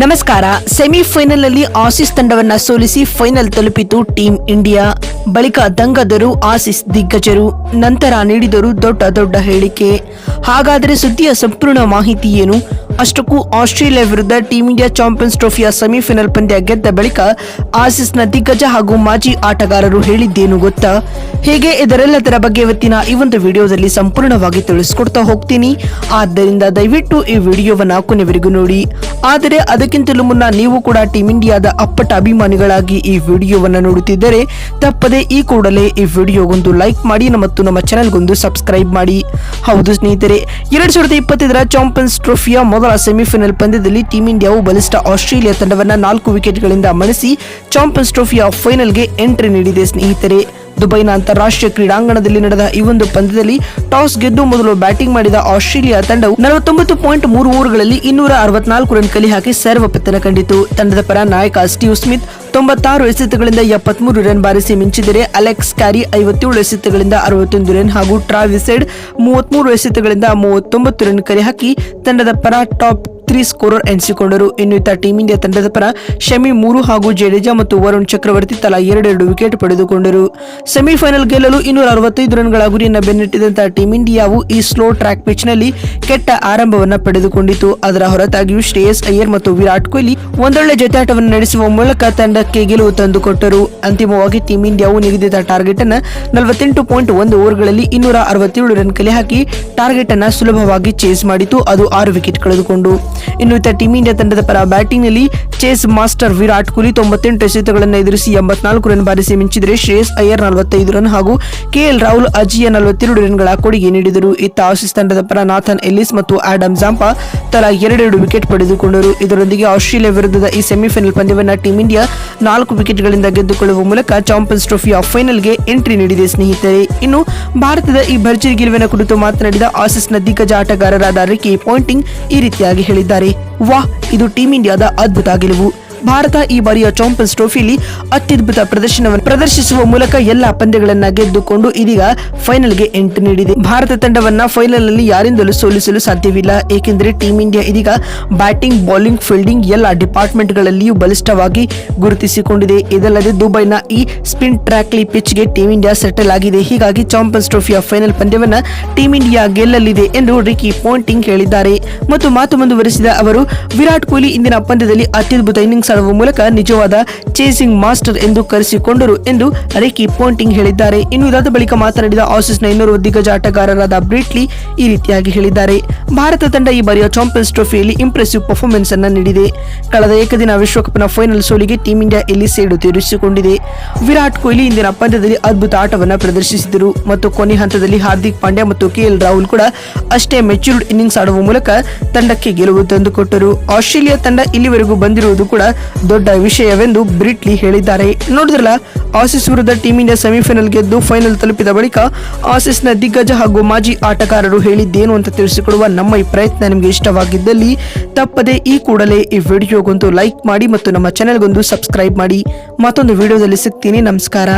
ನಮಸ್ಕಾರ. ಸೆಮಿಫೈನಲ್ ಅಲ್ಲಿ ಆಸಿಸ್ ತಂಡವನ್ನ ಸೋಲಿಸಿ ಫೈನಲ್ ತಲುಪಿತು ಟೀಂ ಇಂಡಿಯಾ. ಬಳಿಕ ದಂಗದರು ಆಸಿಸ್ ದಿಗ್ಗಜರು, ನಂತರ ನೀಡಿದರು ದೊಡ್ಡ ದೊಡ್ಡ ಹೇಳಿಕೆ. ಹಾಗಾದರೆ ಸುದ್ದಿಯ ಸಂಪೂರ್ಣ ಮಾಹಿತಿ ಏನು? ಅಷ್ಟಕ್ಕೂ ಆಸ್ಟ್ರೇಲಿಯಾ ವಿರುದ್ಧ ಟೀಂ ಇಂಡಿಯಾ ಚಾಂಪಿಯನ್ಸ್ ಟ್ರೋಫಿಯ ಸೆಮಿಫೈನಲ್ ಪಂದ್ಯ ಗೆದ್ದ ಬಳಿಕ ಆಸಿಸ್ನ ದಿಗ್ಗಜ ಹಾಗೂ ಮಾಜಿ ಆಟಗಾರರು ಹೇಳಿದ್ದೇನು ಗೊತ್ತಾ? ಹೇಗೆ? ಇದರೆಲ್ಲದರ ಬಗ್ಗೆ ಇವತ್ತಿನ ಈ ಒಂದು ವಿಡಿಯೋದಲ್ಲಿ ಸಂಪೂರ್ಣವಾಗಿ ತಿಳಿಸ್ಕೊಡ್ತಾ ಹೋಗ್ತೀನಿ. ಆದ್ದರಿಂದ ದಯವಿಟ್ಟು ಈ ವಿಡಿಯೋವನ್ನು ಕೊನೆವರೆಗೂ ನೋಡಿ. ಆದರೆ ಅದಕ್ಕಿಂತಲೂ ಮುನ್ನ ನೀವು ಕೂಡ ಟೀಂ ಇಂಡಿಯಾದ ಅಪ್ಪಟ ಅಭಿಮಾನಿಗಳಾಗಿ ಈ ವಿಡಿಯೋವನ್ನು ನೋಡುತ್ತಿದ್ದರೆ ತಪ್ಪದೆ ಈ ಕೂಡಲೇ ಈ ವಿಡಿಯೋಗೊಂದು ಲೈಕ್ ಮಾಡಿ, ಮತ್ತು ನಮ್ಮ ಚಾನೆಲ್ಗೊಂದು ಸಬ್ಸ್ಕ್ರೈಬ್ ಮಾಡಿ. ಹೌದು ಸ್ನೇಹಿತರೆ, ಎರಡ್ ಸಾವಿರದ ಇಪ್ಪತ್ತೈದರ ಚಾಂಪಿಯನ್ಸ್ ಟ್ರೋಫಿಯ ಮೊದಲ ಸೆಮಿಫೈನಲ್ ಪಂದ್ಯದಲ್ಲಿ ಟೀಂ ಇಂಡಿಯಾವು ಬಲಿಷ್ಠ ಆಸ್ಟ್ರೇಲಿಯಾ ತಂಡವನ್ನು ನಾಲ್ಕು ವಿಕೆಟ್ಗಳಿಂದ ಮಣಿಸಿ ಚಾಂಪಿಯನ್ಸ್ ಟ್ರೋಫಿಯ ಫೈನಲ್ಗೆ ಎಂಟ್ರಿ ನೀಡಿದೆ ಸ್ನೇಹಿತರೆ. ದುಬೈನ ಅಂತಾರಾಷ್ಟ್ರೀಯ ಕ್ರೀಡಾಂಗಣದಲ್ಲಿ ನಡೆದ ಈ ಒಂದು ಪಂದ್ಯದಲ್ಲಿ ಟಾಸ್ ಗೆದ್ದು ಮೊದಲು ಬ್ಯಾಟಿಂಗ್ ಮಾಡಿದ ಆಸ್ಟ್ರೇಲಿಯಾ ತಂಡವು ನಲವತ್ತೊಂಬತ್ತು ಪಾಯಿಂಟ್ ಮೂರು ಓವರ್ಗಳಲ್ಲಿ ಇನ್ನೂರ ಅರವತ್ನಾಲ್ಕು ರನ್ ಕಲಿ ಹಾಕಿ ಸರ್ವ ಪತನ ಕಂಡಿತು. ತಂಡದ ಪರ ನಾಯಕ ಸ್ಟೀವ್ ಸ್ಮಿತ್ ತೊಂಬತ್ತಾರು ಎಸೆತಗಳಿಂದ ಎಪ್ಪತ್ಮೂರು ರನ್ ಬಾರಿಸಿ ಮಿಂಚಿದರೆ ಅಲೆಕ್ಸ್ ಕ್ಯಾರಿ ಐವತ್ತೇಳು ಎಸೆತಗಳಿಂದ ಅರವತ್ತೊಂದು ರನ್ ಹಾಗೂ ಟ್ರಾವಿಸೆಡ್ ಮೂವತ್ಮೂರು ಎಸೆತಗಳಿಂದ ಮೂವತ್ತೊಂಬತ್ತು ರನ್ ಕಲೆ ಹಾಕಿ ತಂಡದ ಪರ ಟಾಪ್ ತ್ರೀ ಸ್ಕೋರರ್ ಎನಿಸಿಕೊಂಡರು. ಇನ್ನು ಇತ್ತ ಟೀಂ ಇಂಡಿಯಾ ತಂಡದ ಪರ ಶಮಿ ಮೂರು ಹಾಗೂ ಜಡೇಜಾ ಮತ್ತು ವರುಣ್ ಚಕ್ರವರ್ತಿ ತಲಾ ಎರಡೆರಡು ವಿಕೆಟ್ ಪಡೆದುಕೊಂಡರು. ಸೆಮಿಫೈನಲ್ ಗೆಲ್ಲಲು ಇನ್ನೂರ ಅರವತ್ತೈದು ರನ್ಗಳ ಗುರಿಯನ್ನು ಬೆನ್ನಟ್ಟಿದಂತಹ ಟೀಂ ಇಂಡಿಯಾವು ಈ ಸ್ಲೋ ಟ್ರ್ಯಾಕ್ ಪಿಚ್ನಲ್ಲಿ ಕೆಟ್ಟ ಆರಂಭವನ್ನು ಪಡೆದುಕೊಂಡಿತು. ಅದರ ಹೊರತಾಗಿಯೂ ಶ್ರೇಯಸ್ ಅಯ್ಯರ್ ಮತ್ತು ವಿರಾಟ್ ಕೊಹ್ಲಿ ಒಂದೊಳ್ಳೆ ಜೊತೆಯಾಟವನ್ನು ನಡೆಸುವ ಮೂಲಕ ತಂಡಕ್ಕೆ ಗೆಲುವು ತಂದುಕೊಟ್ಟರು. ಅಂತಿಮವಾಗಿ ಟೀಂ ಇಂಡಿಯಾವು ನಿಗದಿತ ಟಾರ್ಗೆಟ್ ಅನ್ನು ನಲವತ್ತೆಂಟು ಪಾಯಿಂಟ್ ಒಂದು ಓವರ್ಗಳಲ್ಲಿ ಇನ್ನೂರ ಅರವತ್ತೇಳು ರನ್ ಕಲೆ ಹಾಕಿ ಟಾರ್ಗೆಟ್ ಅನ್ನು ಸುಲಭವಾಗಿ ಚೇಸ್ ಮಾಡಿತು. ಅದು ಆರು ವಿಕೆಟ್ ಕಳೆದುಕೊಂಡು. ಇನ್ನು ಇತ್ತ ಟೀಂ ಇಂಡಿಯಾ ತಂಡದ ಪರ ಬ್ಯಾಟಿಂಗ್ನಲ್ಲಿ ಚೇಸ್ ಮಾಸ್ಟರ್ ವಿರಾಟ್ ಕೊಹ್ಲಿ ತೊಂಬತ್ತೆಂಟು ಎಸೆತಗಳನ್ನು ಎದುರಿಸಿ ಎಂಬತ್ನಾಲ್ಕು ರನ್ ಬಾರಿಸಿ ಮಿಂಚಿದರೆ ಶ್ರೇಯಸ್ ಅಯ್ಯರ್ ನಲವತ್ತೈದು ರನ್ ಹಾಗೂ ಕೆಎಲ್ ರಾಹುಲ್ ಅಜಿಯ ನಲವತ್ತೆರಡು ರನ್ಗಳ ಕೊಡುಗೆ ನೀಡಿದರು. ಇತ್ತ ಆಸೀಸ್ ತಂಡದ ಪರ ನಾಥನ್ ಎಲ್ಲಿಸ್ ಮತ್ತು ಆಡಮ್ ಜಾಂಪಾ ತಲಾ ಎರಡೆರಡು ವಿಕೆಟ್ ಪಡೆದುಕೊಂಡರು. ಇದರೊಂದಿಗೆ ಆಸ್ಟ್ರೇಲಿಯಾ ವಿರುದ್ಧದ ಈ ಸೆಮಿಫೈನಲ್ ಪಂದ್ಯವನ್ನು ಟೀಂ ಇಂಡಿಯಾ ನಾಲ್ಕು ವಿಕೆಟ್ಗಳಿಂದ ಗೆದ್ದುಕೊಳ್ಳುವ ಮೂಲಕ ಚಾಂಪಿಯನ್ಸ್ ಟ್ರೋಫಿಯ ಫೈನಲ್ಗೆ ಎಂಟ್ರಿ ನೀಡಿದೆ, ಸ್ನೇಹಿತರೆ. ಇನ್ನು ಭಾರತದ ಈ ಭರ್ಜರಿ ಗೆಲುವಿನ ಕುರಿತು ಮಾತನಾಡಿದ ಆಸಿಸ್ನ ದಿಗ್ಗಜ ಆಟಗಾರರಾದ ರಿಕಿ ಪಾಯಿಂಟಿಂಗ್ ಈ ರೀತಿಯಾಗಿ ಹೇಳಿದ್ದಾರೆ. ವಾಹ್, ಇದು ಟೀಂ ಇಂಡಿಯಾದ ಅದ್ಭುತ ಗೆಲುವು. ಭಾರತ ಈ ಬಾರಿಯ ಚಾಂಪಿಯನ್ಸ್ ಟ್ರೋಫಿಯಲ್ಲಿ ಅತ್ಯದ್ಭುತ ಪ್ರದರ್ಶನವನ್ನು ಪ್ರದರ್ಶಿಸುವ ಮೂಲಕ ಎಲ್ಲಾ ಪಂದ್ಯಗಳನ್ನ ಗೆದ್ದುಕೊಂಡು ಇದೀಗ ಫೈನಲ್ಗೆ ಎಂಟ್ರಿ ನೀಡಿದೆ. ಭಾರತ ತಂಡವನ್ನ ಫೈನಲ್ನಲ್ಲಿ ಯಾರಿಂದಲೂ ಸೋಲಿಸಲು ಸಾಧ್ಯವಿಲ್ಲ. ಏಕೆಂದರೆ ಟೀಂ ಇಂಡಿಯಾ ಇದೀಗ ಬ್ಯಾಟಿಂಗ್, ಬೌಲಿಂಗ್, ಫೀಲ್ಡಿಂಗ್ ಎಲ್ಲ ಡಿಪಾರ್ಟ್ಮೆಂಟ್ಗಳಲ್ಲಿಯೂ ಬಲಿಷ್ಠವಾಗಿ ಗುರುತಿಸಿಕೊಂಡಿದೆ. ಇದಲ್ಲದೆ ದುಬೈನ ಈ ಸ್ಪಿನ್ ಟ್ರ್ಯಾಕ್ಲಿ ಪಿಚ್ಗೆ ಟೀಂ ಇಂಡಿಯಾ ಸೆಟಲ್ ಆಗಿದೆ. ಹೀಗಾಗಿ ಚಾಂಪಿಯನ್ಸ್ ಟ್ರೋಫಿಯ ಫೈನಲ್ ಪಂದ್ಯವನ್ನ ಟೀಂ ಇಂಡಿಯಾ ಗೆಲ್ಲಲಿದೆ ಎಂದು ರಿಕಿ ಪಾಯಿಂಟಿಂಗ್ ಹೇಳಿದ್ದಾರೆ. ಮತ್ತು ಮಾತು ಮುಂದುವರೆಸಿದ ಅವರು, ವಿರಾಟ್ ಕೊಹ್ಲಿ ಇಂದಿನ ಪಂದ್ಯದಲ್ಲಿ ಅತ್ಯದ್ಭುತ ಇನ್ನಿಂಗ್ಸ್ ಆಡುವ ಮೂಲಕ ನಿಜವಾದ ಚೇಸಿಂಗ್ ಮಾಸ್ಟರ್ ಎಂದು ಕರೆಸಿಕೊಂಡರು ಎಂದು ರಿಕಿ ಪಾಯಿಂಟಿಂಗ್ ಹೇಳಿದ್ದಾರೆ. ಇನ್ನು ಇದಾದ ಬಳಿಕ ಮಾತನಾಡಿದ ಆಸೀಸ್ನ ಇನ್ನೂರು ದಿಗ್ಗಜ ಆಟಗಾರರಾದ ಬ್ರಿಟ್ಲಿ ಈ ರೀತಿಯಾಗಿ ಹೇಳಿದ್ದಾರೆ. ಭಾರತ ತಂಡ ಈ ಬಾರಿಯ ಚಾಂಪಿಯನ್ಸ್ ಟ್ರೋಫಿಯಲ್ಲಿ ಇಂಪ್ರೆಸಿವ್ ಪರ್ಫಾರ್ಮೆನ್ಸ್ ಅನ್ನು ನೀಡಿದೆ. ಕಳೆದ ಏಕದಿನ ವಿಶ್ವಕಪ್ನ ಫೈನಲ್ ಸೋಲಿಗೆ ಟೀಂ ಇಂಡಿಯಾ ಇಲ್ಲಿ ಸೇಡು ತೀರಿಸಿಕೊಂಡಿದೆ? ವಿರಾಟ್ ಕೊಹ್ಲಿ ಇಂದಿನ ಪಂದ್ಯದಲ್ಲಿ ಅದ್ಭುತ ಆಟವನ್ನು ಪ್ರದರ್ಶಿಸಿದರು ಮತ್ತು ಕೊನೆ ಹಂತದಲ್ಲಿ ಹಾರ್ದಿಕ್ ಪಾಂಡ್ಯ ಮತ್ತು ಕೆಎಲ್ ರಾಹುಲ್ ಕೂಡ ಅಷ್ಟೇ ಮೆಚ್ಯೂರ್ಡ್ ಇನ್ನಿಂಗ್ಸ್ ಆಡುವ ಮೂಲಕ ತಂಡಕ್ಕೆ ಗೆಲುವು ತಂದುಕೊಟ್ಟರು. ಆಸ್ಟ್ರೇಲಿಯಾ ತಂಡ ಇಲ್ಲಿವರೆಗೂ ಬಂದಿರುವುದು ಕೂಡ ದೊಡ್ಡ ವಿಷಯವೆಂದು ಬ್ರಿಟ್ಲಿ ಹೇಳಿದ್ದಾರೆ. ನೋಡಿದ್ರಲ್ಲ, ಆಸಿಸ್ ವಿರುದ್ಧ ಟೀಂ ಇಂಡಿಯಾ ಸೆಮಿಫೈನಲ್ ಗೆದ್ದು ಫೈನಲ್ ತಲುಪಿದ ಬಳಿಕ ಆಸಿಸ್ನ ದಿಗ್ಗಜ ಹಾಗೂ ಮಾಜಿ ಆಟಗಾರರು ಹೇಳಿದ್ದೇನು ಅಂತ ತಿಳಿಸಿಕೊಡುವ ನಮ್ಮ ಈ ಪ್ರಯತ್ನ ನಿಮಗೆ ಇಷ್ಟವಾಗಿದ್ದಲ್ಲಿ ತಪ್ಪದೆ ಈ ಕೂಡಲೇ ಈ ವಿಡಿಯೋಗೊಂದು ಲೈಕ್ ಮಾಡಿ ಮತ್ತು ನಮ್ಮ ಚಾನೆಲ್ಗೊಂದು ಸಬ್ಸ್ಕ್ರೈಬ್ ಮಾಡಿ. ಮತ್ತೊಂದು ವಿಡಿಯೋದಲ್ಲಿ ಸಿಗ್ತೀನಿ. ನಮಸ್ಕಾರ.